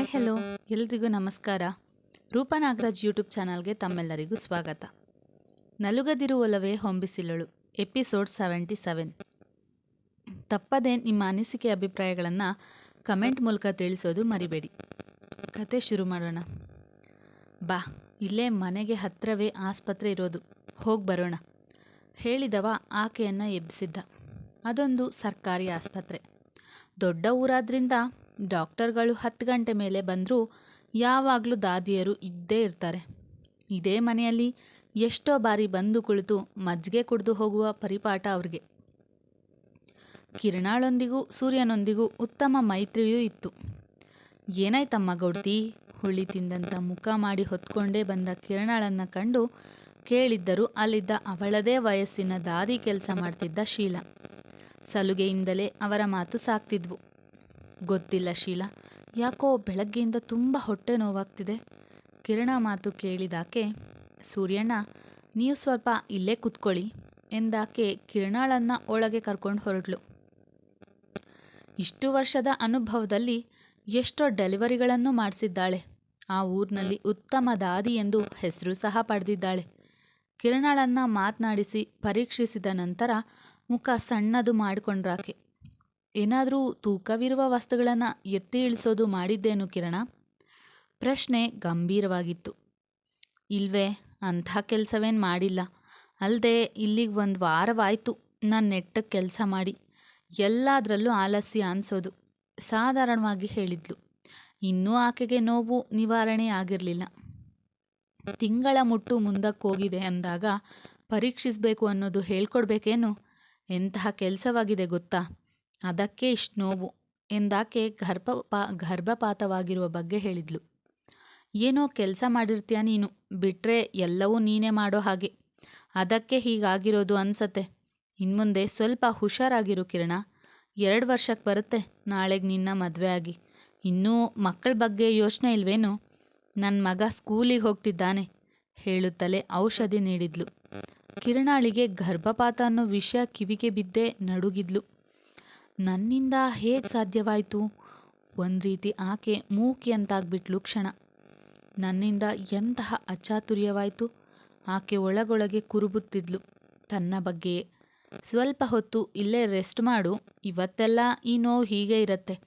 Hi hello ಎಲ್ರಿಗೂ ನಮಸ್ಕಾರ. ರೂಪನಾಗರಾಜ್ YouTube ಚಾನಲ್ಗೆ ತಮ್ಮೆಲ್ಲರಿಗೂ ಸ್ವಾಗತ. ನಲುಗದಿರುವಲವೇ ಹೊಂಬಿಸಿಲಳು. ಎಪಿಸೋಡ್ ಸೆವೆಂಟಿ ಸೆವೆನ್ ತಪ್ಪದೆ ನಿಮ್ಮ ಅನಿಸಿಕೆ ಅಭಿಪ್ರಾಯಗಳನ್ನು ಕಮೆಂಟ್ ಮೂಲಕ ತಿಳಿಸೋದು ಮರಿಬೇಡಿ. ಕತೆ ಶುರು ಮಾಡೋಣ. ಬಾ ಇಲ್ಲೇ ಮನೆಗೆ ಹತ್ತಿರವೇ ಆಸ್ಪತ್ರೆ ಇರೋದು. ಹೋಗಿ ಬರೋಣ. ಹೇಳಿದವ ಆಕೆಯನ್ನು ಎಬ್ಬಿಸಿದ್ದ. ಅದೊಂದು ಸರ್ಕಾರಿ ಆಸ್ಪತ್ರೆ. ದೊಡ್ಡ ಊರಾದ್ರಿಂದ ಡಾಕ್ಟರ್ಗಳು ಹತ್ತು ಗಂಟೆ ಮೇಲೆ ಬಂದರೂ ಯಾವಾಗಲೂ ದಾದಿಯರು ಇದ್ದೇ ಇರ್ತಾರೆ. ಇದೇ ಮನೆಯಲ್ಲಿ ಎಷ್ಟೋ ಬಾರಿ ಬಂದು ಕುಳಿತು ಮಜ್ಜಿಗೆ ಕುಡಿದು ಹೋಗುವ ಪರಿಪಾಠ ಅವ್ರಿಗೆ. ಕಿರಣಾಳೊಂದಿಗೂ ಸೂರ್ಯನೊಂದಿಗೂ ಉತ್ತಮ ಮೈತ್ರಿಯೂ ಇತ್ತು. ಏನಾಯ್ತಮ್ಮ ಗೌಡ್ತಿ? ಹುಳಿ ತಿಂದಂಥ ಮುಖ ಮಾಡಿ ಹೊತ್ಕೊಂಡೇ ಬಂದ ಕಿರಣಾಳನ್ನು ಕಂಡು ಕೇಳಿದ್ದರು ಅಲ್ಲಿದ್ದ ಅವಳದೇ ವಯಸ್ಸಿನ ದಾದಿ ಕೆಲಸ ಮಾಡ್ತಿದ್ದ ಶೀಲಾ. ಸಲುಗೆಯಿಂದಲೇ ಅವರ ಮಾತು ಸಾಕ್ತಿದ್ವು. ಗೊತ್ತಿಲ್ಲ ಶೀಲಾ. ಯಾಕೋ ಬೆಳಗ್ಗೆಯಿಂದ ತುಂಬ ಹೊಟ್ಟೆ ನೋವಾಗ್ತಿದೆ. ಕಿರಣ ಮಾತು ಕೇಳಿದಾಕೆ, ಸೂರ್ಯಣ್ಣ, ನೀವು ಸ್ವಲ್ಪ ಇಲ್ಲೇ ಕೂತ್ಕೊಳ್ಳಿ ಎಂದಾಕೆ ಕಿರಣಾಳನ್ನ ಒಳಗೆ ಕರ್ಕೊಂಡು ಹೊರಟ್ಲು. ಇಷ್ಟು ವರ್ಷದ ಅನುಭವದಲ್ಲಿ ಎಷ್ಟೋ ಡೆಲಿವರಿಗಳನ್ನು ಮಾಡಿಸಿದ್ದಾಳೆ. ಆ ಊರಿನಲ್ಲಿ ಉತ್ತಮ ದಾದಿ ಎಂದು ಹೆಸರು ಸಹ ಪಡೆದಿದ್ದಾಳೆ. ಕಿರಣಾಳನ್ನ ಮಾತನಾಡಿಸಿ ಪರೀಕ್ಷಿಸಿದ ನಂತರ ಮುಖ ಸಣ್ಣದು ಮಾಡಿಕೊಂಡ್ರಾಕೆ. ಏನಾದರೂ ತೂಕವಿರುವ ವಸ್ತುಗಳನ್ನು ಎತ್ತಿ ಇಳಿಸೋದು ಮಾಡಿದ್ದೇನು ಕಿರಣ? ಪ್ರಶ್ನೆ ಗಂಭೀರವಾಗಿತ್ತು. ಇಲ್ವೇ, ಅಂಥ ಕೆಲಸವೇನು ಮಾಡಿಲ್ಲ. ಅಲ್ಲದೆ ಇಲ್ಲಿಗೆ ಒಂದು ವಾರವಾಯಿತು ನಾನು ನೆಟ್ಟಗೆ ಕೆಲಸ ಮಾಡಿ. ಎಲ್ಲದರಲ್ಲೂ ಆಲಸ್ಯ ಅನಿಸೋದು, ಸಾಧಾರಣವಾಗಿ ಹೇಳಿದ್ಲು. ಇನ್ನೂ ಆಕೆಗೆ ನೋವು ನಿವಾರಣೆ ಆಗಿರಲಿಲ್ಲ. ತಿಂಗಳ ಮುಟ್ಟು ಮುಂದಕ್ಕೆ ಹೋಗಿದೆ ಅಂದಾಗ ಪರೀಕ್ಷಿಸಬೇಕು ಅನ್ನೋದು ಹೇಳ್ಕೊಡ್ಬೇಕೇನು? ಎಂತಹ ಕೆಲಸವಾಗಿದೆ ಗೊತ್ತಾ? ಅದಕ್ಕೆ ಇಷ್ಟು ನೋವು ಎಂದಾಕೆ ಗರ್ಭಪಾ, ಗರ್ಭಪಾತವಾಗಿರುವ ಬಗ್ಗೆ ಹೇಳಿದ್ಲು. ಏನೋ ಕೆಲಸ ಮಾಡಿರ್ತೀಯ ನೀನು ಬಿಟ್ಟರೆ ಎಲ್ಲವೂ ನೀನೇ ಮಾಡೋ ಹಾಗೆ. ಅದಕ್ಕೆ ಹೀಗಾಗಿರೋದು ಅನ್ಸತ್ತೆ. ಇನ್ಮುಂದೆ ಸ್ವಲ್ಪ ಹುಷಾರಾಗಿರು ಕಿರಣ. ಎರಡು ವರ್ಷಕ್ಕೆ ಬರುತ್ತೆ ನಾಳೆಗೆ ನಿನ್ನ ಮದುವೆ ಆಗಿ. ಇನ್ನೂ ಮಕ್ಕಳ ಬಗ್ಗೆ ಯೋಚನೆ ಇಲ್ವೇನು? ನನ್ನ ಮಗ ಸ್ಕೂಲಿಗೆ ಹೋಗ್ತಿದ್ದಾನೆ ಹೇಳುತ್ತಲೇ ಔಷಧಿ ನೀಡಿದ್ಲು. ಕಿರಣಾಳಿಗೆ ಗರ್ಭಪಾತ ಅನ್ನೋ ವಿಷಯ ಕಿವಿಗೆ ಬಿದ್ದೇ ನಡುಗಿದ್ಲು. ನನ್ನಿಂದ ಹೇಗೆ ಸಾಧ್ಯವಾಯಿತು? ಒಂದು ರೀತಿ ಆಕೆ ಮೂಕಿ ಕ್ಷಣ. ನನ್ನಿಂದ ಎಂತಹ ಅಚಾತುರ್ಯವಾಯಿತು? ಆಕೆ ಒಳಗೊಳಗೆ ಕುರುಬುತ್ತಿದ್ಲು. ತನ್ನ ಬಗ್ಗೆಯೇ ಸ್ವಲ್ಪ ಹೊತ್ತು ಇಲ್ಲೇ ರೆಸ್ಟ್ ಮಾಡು, ಇವತ್ತೆಲ್ಲ ಈ ನೋವು ಹೀಗೆ ಇರತ್ತೆ.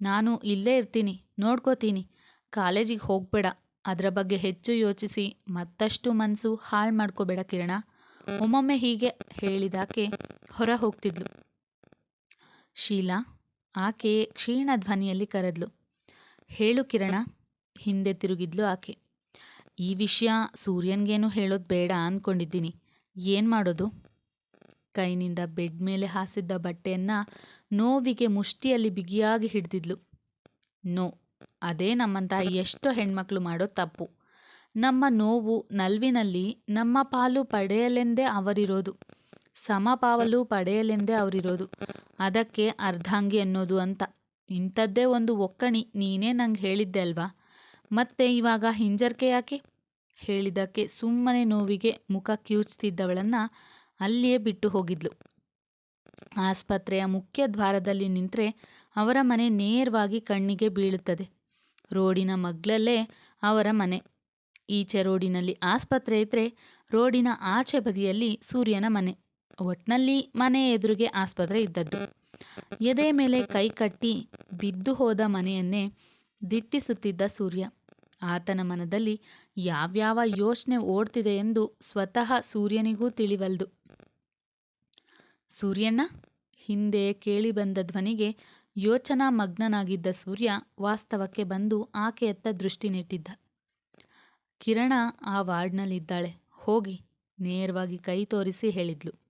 ನಾನು ಇಲ್ಲೇ ಇರ್ತೀನಿ, ನೋಡ್ಕೋತೀನಿ. ಕಾಲೇಜಿಗೆ ಹೋಗಬೇಡ. ಅದರ ಬಗ್ಗೆ ಹೆಚ್ಚು ಯೋಚಿಸಿ, ಮತ್ತಷ್ಟು ಮನಸ್ಸು ಹಾಳು ಮಾಡ್ಕೋಬೇಡ ಕಿರಣ. ಒಮ್ಮೊಮ್ಮೆ ಹೀಗೆ ಹೇಳಿದಾಕೆ ಹೊರ ಹೋಗ್ತಿದ್ಲು. ಶೀಲಾ, ಆಕೆ ಕ್ಷೀಣ ಧ್ವನಿಯಲ್ಲಿ ಕರೆದ್ಲು, ಹೇಳು ಕಿರಣ, ಹಿಂದೆ ತಿರುಗಿದ್ಲು ಆಕೆ. ಈ ವಿಷಯ ಸೂರ್ಯನ್ಗೇನು ಹೇಳೋದು ಬೇಡ ಅಂದ್ಕೊಂಡಿದ್ದೀನಿ ಏನು ಮಾಡೋದು? ಕೈನಿಂದ ಬೆಡ್ ಮೇಲೆ ಹಾಸಿದ್ದ ಬಟ್ಟೆಯನ್ನು ನೋವಿಗೆ ಮುಷ್ಟಿಯಲ್ಲಿ ಬಿಗಿಯಾಗಿ ಹಿಡಿದಿದ್ಲು. ನೋ, ಅದೇ ನಮ್ಮಂತಹ ಎಷ್ಟೋ ಹೆಣ್ಮಕ್ಳು ಮಾಡೋ ತಪ್ಪು. ನಮ್ಮ ನೋವು ನಲ್ವಿನಲ್ಲಿ ನಮ್ಮ ಪಾಲು ಪಡೆಯಲೆಂದೇ ಅವರಿರೋದು. ಸಮಪಾವಲು ಪಡೆಯಲೆಂದೇ ಅವರಿರೋದು. ಅದಕ್ಕೆ ಅರ್ಧಾಂಗಿ ಅನ್ನೋದು ಅಂತ. ಇಂಥದ್ದೇ ಒಂದು ಒಕ್ಕಣಿ ನೀನೇ ನಂಗೆ ಹೇಳಿದ್ದೆ ಅಲ್ವಾ? ಮತ್ತೆ ಇವಾಗ ಹಿಂಜರಿಕೆ ಯಾಕೆ? ಹೇಳಿದ್ದಕ್ಕೆ ಸುಮ್ಮನೆ ನೋವಿಗೆ ಮುಖ ಕಿವುಚ್ತಿದ್ದವಳನ್ನು ಅಲ್ಲಿಯೇ ಬಿಟ್ಟು ಹೋಗಿದ್ಲು. ಆಸ್ಪತ್ರೆಯ ಮುಖ್ಯ ದ್ವಾರದಲ್ಲಿ ನಿಂತರೆ ಅವರ ಮನೆ ನೇರವಾಗಿ ಕಣ್ಣಿಗೆ ಬೀಳುತ್ತದೆ. ರೋಡಿನ ಮಗ್ಲಲ್ಲೇ ಅವರ ಮನೆ. ಈಚೆ ರೋಡಿನಲ್ಲಿ ಆಸ್ಪತ್ರೆ ಇದ್ದರೆ ರೋಡಿನ ಆಚೆ ಬದಿಯಲ್ಲಿ ಸೂರ್ಯನ ಮನೆ. ಒಟ್ನಲ್ಲಿ ಮನೆ ಎದುರಿಗೆ ಆಸ್ಪತ್ರೆ ಇದ್ದದ್ದು. ಎದೆ ಮೇಲೆ ಕೈ ಕಟ್ಟಿ ಬಿದ್ದು ಹೋದ ಮನೆಯನ್ನೇ ದಿಟ್ಟಿಸುತ್ತಿದ್ದ ಸೂರ್ಯ. ಆತನ ಮನದಲ್ಲಿ ಯಾವ್ಯಾವ ಯೋಚನೆ ಓಡ್ತಿದೆ ಎಂದು ಸ್ವತಃ ಸೂರ್ಯನಿಗೂ ತಿಳಿವಲ್ದು. ಸೂರ್ಯಣ್ಣ, ಹಿಂದೆ ಕೇಳಿಬಂದ ಧ್ವನಿಗೆ ಯೋಚನಾ ಮಗ್ನನಾಗಿದ್ದ ಸೂರ್ಯ ವಾಸ್ತವಕ್ಕೆ ಬಂದು ಆಕೆಯತ್ತ ದೃಷ್ಟಿ ನೆಟ್ಟಿದ್ದ. ಕಿರಣ ಆ ವಾರ್ಡ್ನಲ್ಲಿದ್ದಾಳೆ. ಹೋಗಿ ನೇರವಾಗಿ ಕೈ ತೋರಿಸಿ ಹೇಳಿದ್ಲು.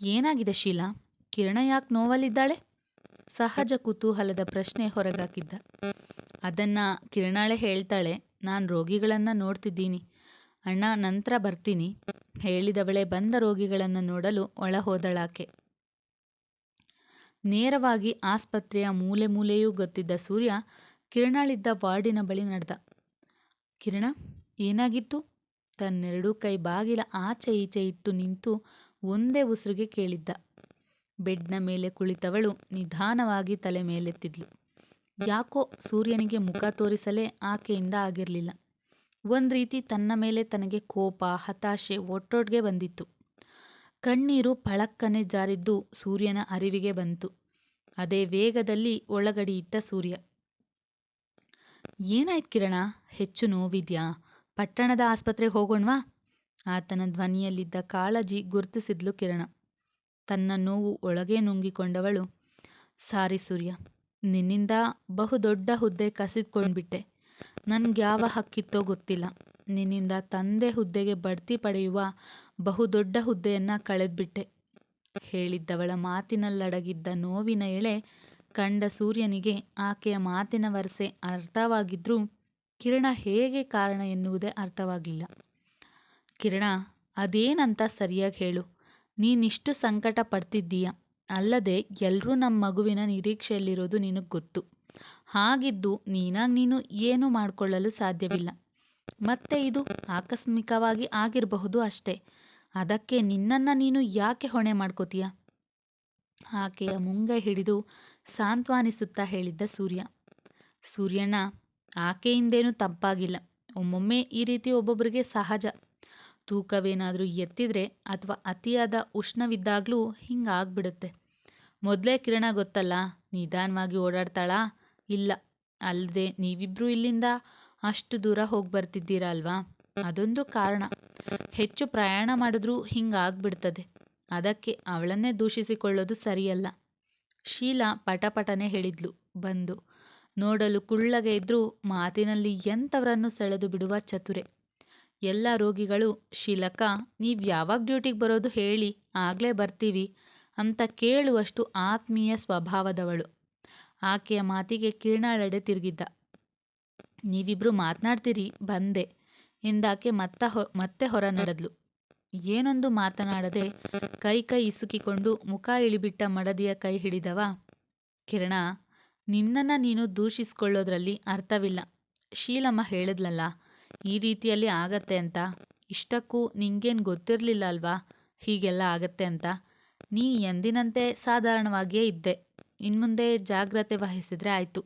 ಏನಾಗಿದೆ ಶೀಲಾ? ಕಿರಣ ಯಾಕೆ ನೋವಲ್ಲಿದ್ದಾಳೆ? ಸಹಜ ಕುತೂಹಲದ ಪ್ರಶ್ನೆ ಹೊರಗಾಕಿದ್ದ. ಅದನ್ನು ಕಿರಣಾಳೆ ಹೇಳ್ತಾಳೆ, ನಾನು ರೋಗಿಗಳನ್ನು ನೋಡ್ತಿದ್ದೀನಿ. ಅಣ್ಣ, ನಂತರ ಬರ್ತೀನಿ. ಹೇಳಿದವಳೆ ಬಂದ ರೋಗಿಗಳನ್ನು ನೋಡಲು ಒಳ ಹೋದಳಾಕೆ ನೇರವಾಗಿ ಆಸ್ಪತ್ರೆಯ ಮೂಲೆ ಮೂಲೆಯೂ ಗೊತ್ತಿದ್ದ ಸೂರ್ಯ ಕಿರಣಾಳಿದ್ದ ವಾರ್ಡಿನ ಬಳಿ ನಡೆದ. ಕಿರಣ, ಏನಾಗಿತ್ತು? ತನ್ನೆರಡೂ ಕೈ ಬಾಗಿಲ ಆಚೆ ಈಚೆ ಇಟ್ಟು ನಿಂತು ಒಂದೇ ಉಸಿರಿಗೆ ಕೇಳಿದ್ದ. ಬೆಡ್ನ ಮೇಲೆ ಕುಳಿತವಳು ನಿಧಾನವಾಗಿ ತಲೆ ಮೇಲೆತ್ತಿದ್ಲು. ಯಾಕೋ ಸೂರ್ಯನಿಗೆ ಮುಖ ತೋರಿಸಲೇ ಆಕೆಯಿಂದ ಆಗಿರಲಿಲ್ಲ. ಒಂದು ರೀತಿ ತನ್ನ ಮೇಲೆ ತನಗೆ ಕೋಪ, ಹತಾಶೆ ಒಟ್ಟೊಟ್ಗೆ ಬಂದಿತ್ತು. ಕಣ್ಣೀರು ಪಳಕ್ಕನೆ ಜಾರಿದ್ದು ಸೂರ್ಯನ ಅರಿವಿಗೆ ಬಂತು. ಅದೇ ವೇಗದಲ್ಲಿ ಒಳಗಡಿ ಇಟ್ಟ ಸೂರ್ಯ. ಏನಾಯ್ತು ಕಿರಣ? ಹೆಚ್ಚು ನೋವಿದ್ಯಾ? ಪಟ್ಟಣದ ಆಸ್ಪತ್ರೆಗೆ ಹೋಗೋಣವಾ? ಆತನ ಧ್ವನಿಯಲ್ಲಿದ್ದ ಕಾಳಜಿ ಗುರುತಿಸಿದ್ಲು ಕಿರಣ. ತನ್ನ ನೋವು ಒಳಗೆ ನುಂಗಿಕೊಂಡವಳು, ಸಾರಿ ಸೂರ್ಯ, ನಿನ್ನಿಂದ ಬಹುದೊಡ್ಡ ಹುದ್ದೆ ಕಸಿದ್ಕೊಂಡ್ಬಿಟ್ಟೆ. ಯಾವ ಹಕ್ಕಿತ್ತೋ ಗೊತ್ತಿಲ್ಲ. ನಿನ್ನಿಂದ ತಂದೆ ಹುದ್ದೆಗೆ ಬಡ್ತಿ ಪಡೆಯುವ ಬಹುದೊಡ್ಡ ಹುದ್ದೆಯನ್ನು ಕಳೆದ್ಬಿಟ್ಟೆ. ಹೇಳಿದ್ದವಳ ಮಾತಿನಲ್ಲಡಗಿದ್ದ ನೋವಿನ ಎಳೆ ಕಂಡ ಸೂರ್ಯನಿಗೆ ಆಕೆಯ ಮಾತಿನ ವರಸೆ ಅರ್ಥವಾಗಿದ್ರೂ ಕಿರಣ ಹೇಗೆ ಕಾರಣ ಎನ್ನುವುದೇ ಅರ್ಥವಾಗಲಿಲ್ಲ ಕಿರಣ, ಅದೇನಂತ ಸರಿಯಾಗಿ ಹೇಳು. ನೀನಿಷ್ಟು ಸಂಕಟ ಪಡ್ತಿದ್ದೀಯ ಅಲ್ಲದೆ ಎಲ್ಲರೂ ನಮ್ಮ ಮಗುವಿನ ನಿರೀಕ್ಷೆಯಲ್ಲಿರೋದು ನಿನಗೆ ಗೊತ್ತು. ಹಾಗಿದ್ದು ನೀನಾಗಿ ನೀನು ಏನು ಮಾಡಿಕೊಳ್ಳಲು ಸಾಧ್ಯವಿಲ್ಲ. ಮತ್ತೆ ಇದು ಆಕಸ್ಮಿಕವಾಗಿ ಆಗಿರಬಹುದು ಅಷ್ಟೇ. ಅದಕ್ಕೆ ನಿನ್ನನ್ನು ನೀನು ಯಾಕೆ ಹೊಣೆ ಮಾಡ್ಕೋತೀಯ? ಆಕೆಯ ಮುಂಗೈ ಹಿಡಿದು ಸಾಂತ್ವನಿಸುತ್ತಾ ಹೇಳಿದ್ದ ಸೂರ್ಯ. ಸೂರ್ಯಣ್ಣ, ಆಕೆಯಿಂದೇನೂ ತಪ್ಪಾಗಿಲ್ಲ. ಒಮ್ಮೊಮ್ಮೆ ಈ ರೀತಿ ಒಬ್ಬೊಬ್ಬರಿಗೆ ಸಹಜ. ತೂಕವೇನಾದರೂ ಎತ್ತಿದ್ರೆ ಅಥವಾ ಅತಿಯಾದ ಉಷ್ಣವಿದ್ದಾಗಲೂ ಹಿಂಗಾಗ್ಬಿಡುತ್ತೆ. ಮೊದಲೇ ಕಿರಣ ಗೊತ್ತಲ್ಲ, ನಿಧಾನವಾಗಿ ಓಡಾಡ್ತಾಳಾ? ಇಲ್ಲ ಅಲ್ಲದೆ ನೀವಿಬ್ಬರು ಇಲ್ಲಿಂದ ಅಷ್ಟು ದೂರ ಹೋಗಿ ಬರ್ತಿದ್ದೀರಾ ಅಲ್ವಾ ಅದೊಂದು ಕಾರಣ. ಹೆಚ್ಚು ಪ್ರಯಾಣ ಮಾಡಿದ್ರೂ ಹಿಂಗಾಗ್ಬಿಡ್ತದೆ. ಅದಕ್ಕೆ ಅವಳನ್ನೇ ದೂಷಿಸಿಕೊಳ್ಳೋದು ಸರಿಯಲ್ಲ. ಶೀಲಾ ಪಟಪಟನೆ ಹೇಳಿದ್ಲು, ಬಂದು. ನೋಡಲು ಕುಳ್ಳಗೆ ಇದ್ರೂ ಮಾತಿನಲ್ಲಿ ಎಂಥವರನ್ನು ಸೆಳೆದು ಬಿಡುವ ಚತುರೆ. ಎಲ್ಲ ರೋಗಿಗಳು, ಶೀಲಕ, ನೀವು ಯಾವಾಗ ಡ್ಯೂಟಿಗೆ ಬರೋದು ಹೇಳಿ, ಆಗಲೇ ಬರ್ತೀವಿ ಅಂತ ಕೇಳುವಷ್ಟು ಆತ್ಮೀಯ ಸ್ವಭಾವದವಳು. ಆಕೆಯ ಮಾತಿಗೆ ಕಿರಣಾಳೆಡೆ ತಿರುಗಿದ್ದ. ನೀವಿಬ್ರು ಮಾತನಾಡ್ತೀರಿ, ಬಂದೆ ಎಂದಾಕೆ ಮತ್ತ ಹೊ, ಮತ್ತೆ ಹೊರ ನಡೆದ್ಲು ಏನೊಂದು ಮಾತನಾಡದೆ ಕೈ ಕೈ ಇಸುಕಿಕೊಂಡು ಮುಖ ಇಳಿಬಿಟ್ಟ ಮಡದಿಯ ಕೈ ಹಿಡಿದವ, ಕಿರಣ, ನಿನ್ನನ್ನು ನೀನು ದೂಷಿಸ್ಕೊಳ್ಳೋದ್ರಲ್ಲಿ ಅರ್ಥವಿಲ್ಲ. ಶೀಲಮ್ಮ ಹೇಳಿದ್ಲಲ್ಲ ಈ ರೀತಿಯಲ್ಲಿ ಆಗತ್ತೆ ಅಂತ? ಇಷ್ಟಕ್ಕೂ ನಿಂಗೇನು ಗೊತ್ತಿರಲಿಲ್ಲ ಅಲ್ವಾ ಹೀಗೆಲ್ಲ ಆಗತ್ತೆ ಅಂತ? ನೀ ಎಂದಿನಂತೆ ಸಾಧಾರಣವಾಗಿಯೇ ಇದ್ದೆ. ಇನ್ಮುಂದೆ ಜಾಗ್ರತೆ ವಹಿಸಿದ್ರೆ ಆಯಿತು.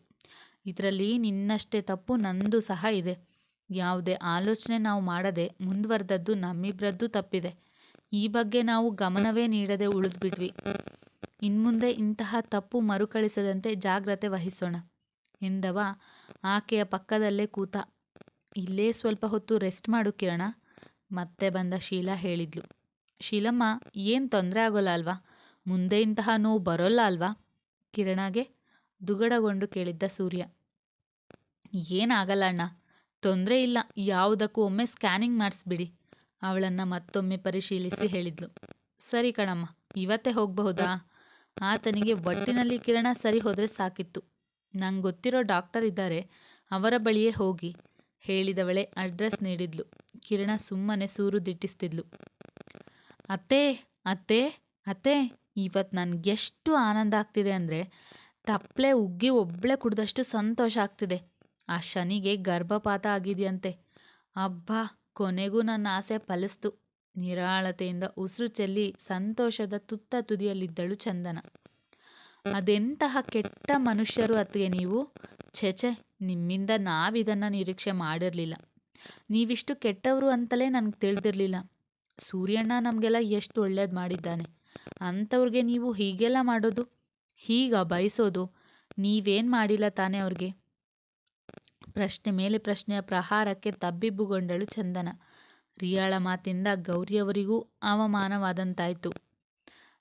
ಇದರಲ್ಲಿ ನಿನ್ನಷ್ಟೇ ತಪ್ಪು ನಂದು ಸಹ ಇದೆ. ಯಾವುದೇ ಆಲೋಚನೆ ನಾವು ಮಾಡದೆ ಮುಂದುವರೆದದ್ದು ನಮ್ಮಿಬ್ಬರದ್ದು ತಪ್ಪಿದೆ. ಈ ಬಗ್ಗೆ ನಾವು ಗಮನವೇ ನೀಡದೆ ಉಳಿದ್ಬಿಟ್ವಿ. ಇನ್ಮುಂದೆ ಇಂತಹ ತಪ್ಪು ಮರುಕಳಿಸದಂತೆ ಜಾಗ್ರತೆ ವಹಿಸೋಣ ಎಂದವ ಆಕೆಯ ಪಕ್ಕದಲ್ಲೇ ಕೂತ. ಇಲ್ಲೇ ಸ್ವಲ್ಪ ಹೊತ್ತು ರೆಸ್ಟ್ ಮಾಡು ಕಿರಣ. ಮತ್ತೆ ಬಂದ ಶೀಲಾ ಹೇಳಿದ್ಲು. ಶೀಲಮ್ಮ, ಏನು ತೊಂದರೆ ಆಗೋಲ್ಲ ಅಲ್ವಾ? ಮುಂದೆ ಇಂತಹ ನೋವು ಬರೋಲ್ಲ ಅಲ್ವಾ? ಕಿರಣಗೆ ದುಗಡಗೊಂಡು ಕೇಳಿದ್ದ ಸೂರ್ಯ. ಏನಾಗಲ್ಲ ಅಣ್ಣ. ತೊಂದರೆ ಇಲ್ಲ. ಯಾವುದಕ್ಕೂ ಒಮ್ಮೆ ಸ್ಕ್ಯಾನಿಂಗ್ ಮಾಡಿಸ್ಬಿಡಿ. ಅವಳನ್ನು ಮತ್ತೊಮ್ಮೆ ಪರಿಶೀಲಿಸಿ ಹೇಳಿದ್ಲು. ಸರಿ ಕಣಮ್ಮ, ಇವತ್ತೇ ಹೋಗಬಹುದಾ? ಆತನಿಗೆ ಒಟ್ಟಿನಲ್ಲಿ ಕಿರಣ ಸರಿ ಹೋದರೆ ಸಾಕಿತ್ತು. ನಂಗೆ ಗೊತ್ತಿರೋ ಡಾಕ್ಟರ್ ಇದ್ದಾರೆ. ಅವರ ಬಳಿಯೇ ಹೋಗಿ ಹೇಳಿದವಳೆ ಅಡ್ರೆಸ್ ನೀಡಿದ್ಲು. ಕಿರಣ ಸುಮ್ಮನೆ ಸೂರು ದಿಟ್ಟಿಸ್ತಿದ್ಲು. ಅತ್ತೇ ಅತ್ತೇ, ಅತ್ತೆ ಇವತ್ತು ನನಗೆಷ್ಟು ಆನಂದ ಆಗ್ತಿದೆ ಅಂದರೆ ತಪ್ಲೆ ಉಗ್ಗಿ ಒಬ್ಳೆ ಕುಡ್ದಷ್ಟು ಸಂತೋಷ ಆಗ್ತಿದೆ. ಆ ಶನಿಗೆ ಗರ್ಭಪಾತ ಆಗಿದೆಯಂತೆ. ಅಬ್ಬಾ, ಕೊನೆಗೂ ನನ್ನ ಆಸೆ ಫಲಿಸ್ತು. ನಿರಾಳತೆಯಿಂದ ಉಸಿರು ಚೆಲ್ಲಿ ಸಂತೋಷದ ತುತ್ತ ತುದಿಯಲ್ಲಿದ್ದಳು ಚಂದನ. ಅದೆಂತಹ ಕೆಟ್ಟ ಮನುಷ್ಯರು ಅತ್ತಿಗೆ ನೀವು? ಛೆಛೆ ನಿಮ್ಮಿಂದ ನಾವಿದನ್ನು ನಿರೀಕ್ಷೆ ಮಾಡಿರಲಿಲ್ಲ. ನೀವಿಷ್ಟು ಕೆಟ್ಟವರು ಅಂತಲೇ ನನಗೆ ತಿಳಿದಿರಲಿಲ್ಲ. ಸೂರ್ಯಣ್ಣ ನಮಗೆಲ್ಲ ಎಷ್ಟು ಒಳ್ಳೇದು ಮಾಡಿದ್ದಾನೆ. ಅಂಥವ್ರಿಗೆ ನೀವು ಹೀಗೆಲ್ಲ ಮಾಡೋದು? ಹೀಗ ಬಯಸೋದು? ನೀವೇನು ಮಾಡಿಲ್ಲ ತಾನೇ ಅವ್ರಿಗೆ? ಪ್ರಶ್ನೆ ಮೇಲೆ ಪ್ರಶ್ನೆಯ ಪ್ರಹಾರಕ್ಕೆ ತಬ್ಬಿಬ್ಬುಗೊಂಡಳು ಚಂದನ. ರಿಯಾಳ ಮಾತಿಂದ ಗೌರಿಯವರಿಗೂ ಅವಮಾನವಾದಂತಾಯಿತು.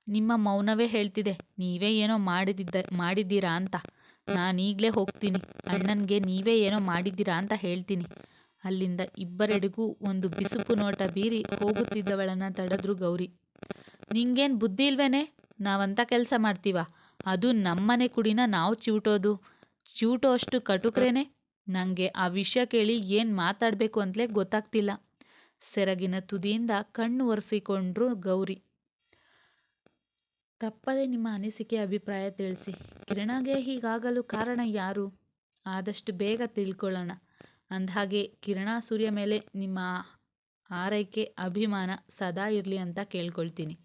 ನಿಮ್ಮ ಮೌನವೇ ಹೇಳ್ತಿದೆ. ನೀವೇ ಏನೋ ಮಾಡಿದ್ದ ಮಾಡಿದ್ದೀರಾ ಅಂತ. ನಾನೀಗಲೇ ಹೋಗ್ತೀನಿ. ಅಣ್ಣನಿಗೆ ನೀವೇ ಏನೋ ಮಾಡಿದ್ದೀರಾ ಅಂತ ಹೇಳ್ತೀನಿ. ಅಲ್ಲಿಂದ ಇಬ್ಬರೆಡೆಗೂ ಒಂದು ಬಿಸುಪು ನೋಟ ಬೀರಿ ಹೋಗುತ್ತಿದ್ದವಳನ್ನು ತಡೆದ್ರು ಗೌರಿ. ನಿಂಗೇನು ಬುದ್ಧಿ ಇಲ್ವೇನೆ? ನಾವಂತ ಕೆಲಸ ಮಾಡ್ತೀವ? ಅದು ನಮ್ಮನೆ ಕುಡಿನ ನಾವು ಚಿವುಟೋದು. ಚಿವುಟೋ ಅಷ್ಟು ಕಟುಕ್ರೇನೆ? ನನಗೆ ಆ ವಿಷಯ ಕೇಳಿ ಏನು ಮಾತಾಡಬೇಕು ಅಂತಲೇ ಗೊತ್ತಾಗ್ತಿಲ್ಲ. ಸೆರಗಿನ ತುದಿಯಿಂದ ಕಣ್ಣು ಒರೆಸಿಕೊಂಡ್ರು ಗೌರಿ. ತಪ್ಪದೆ ನಿಮ್ಮ ಅನಿಸಿಕೆ, ಅಭಿಪ್ರಾಯ ತಿಳಿಸಿ. ಕಿರಣಗೆ ಹೀಗಾಗಲು ಕಾರಣ ಯಾರು? ಆದಷ್ಟು ಬೇಗ ತಿಳ್ಕೊಳ್ಳೋಣ. ಅಂದಹಾಗೆ, ಕಿರಣ ಸೂರ್ಯ ಮೇಲೆ ನಿಮ್ಮ ಆರೈಕೆ, ಅಭಿಮಾನ ಸದಾ ಇರಲಿ ಅಂತ ಕೇಳ್ಕೊಳ್ತೀನಿ.